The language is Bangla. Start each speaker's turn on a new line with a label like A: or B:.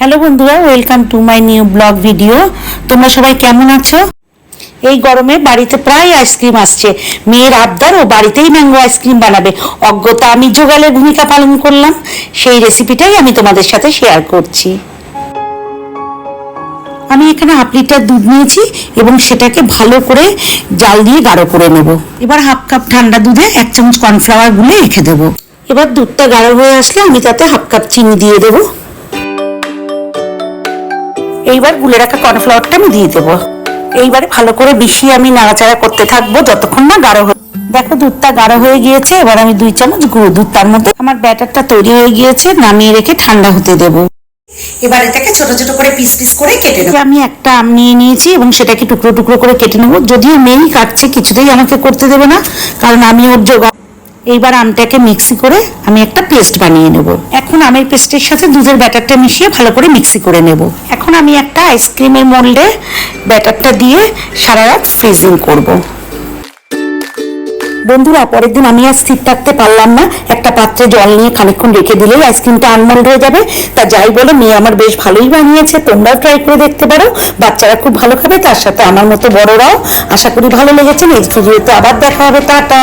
A: হ্যালো বন্ধুরা welcome to my new blog video তোমরা সবাই কেমন আছো? এই গরমে বাড়িতে প্রায় আইসক্রিম আসছে। মেয়ের আবদার, ও বাড়িতেই ম্যাঙ্গো আইসক্রিম বানাবে। অজ্ঞতা, আমি জোগালের ভূমিকা পালন করলাম। সেই রেসিপিটাই আমি তোমাদের সাথে শেয়ার করছি। আমি এখানে হাফ লিটার দুধ নিয়েছি এবং সেটাকে ভালো করে জাল দিয়ে গাঢ় করে নেব। এবার হাফ কাপ ঠান্ডা দুধে এক চামচ কর্নফ্লাওয়ার গুলে রেখে দেবো। এবার দুধটা গাঢ় হয়ে আসলে আমি তাতে হাফ কাপ চিনি দিয়ে দেবো। এইবার গুলে রাখা কর্নফ্লাওয়ারটা আমি দিয়ে দেবো। এইবারে ভালো করে মিশিয়ে আমি নাড়াচাড়া করতে থাকব যতক্ষণ না গাঢ় হয় দেখো দুধটা গাঢ় হয়ে গিয়েছে এবার আমি দুই চামচ গুঁড়ো দুধ তার মধ্যে আমার ব্যাটারটা তৈরি হয়ে গিয়েছে নামিয়ে রেখে ঠান্ডা হতে দেবো।
B: এবার এটাকে ছোট ছোট করে পিস পিস করে কেটে নেব।
A: আমি একটা আম নিয়ে নিয়েছি এবং সেটাকে টুকরো টুকরো করে কেটে নেব। যদিও মেয়েই কাটছে কিছুতেই আমাকে করতে দেবে না কারণ আমি ওর যোগা এইবার আমটাকে মিক্সি করে আমি একটা পেস্ট বানিয়ে নেব। এখন আমের পেস্টের সাথে দুধের ব্যাটারটা মিশিয়ে ভালো করে মিক্সি করে নেব। এখন আমি একটা আইসক্রিমের মোল্ডে ব্যাটারটা দিয়ে সারা রাত ফ্রিজিং করব। বন্ধুরা, পরের দিন আমি আর স্থির থাকতে পারলাম না। একটা পাত্রে জল নিয়ে খানিকক্ষণ রেখে দিলেই আইসক্রিমটা আনমোল্ড হয়ে যাবে। তা যাই বলে, মেয়ে আমার বেশ ভালোই বানিয়েছে, তোমরাও ট্রাই করে দেখতে পারো। বাচ্চারা খুব ভালো খাবে, তার সাথে আমার মতো বড়রাও। আশা করি ভালো লেগেছে নেক্সট ভিডিওতে আবার দেখা হবে, টাটা।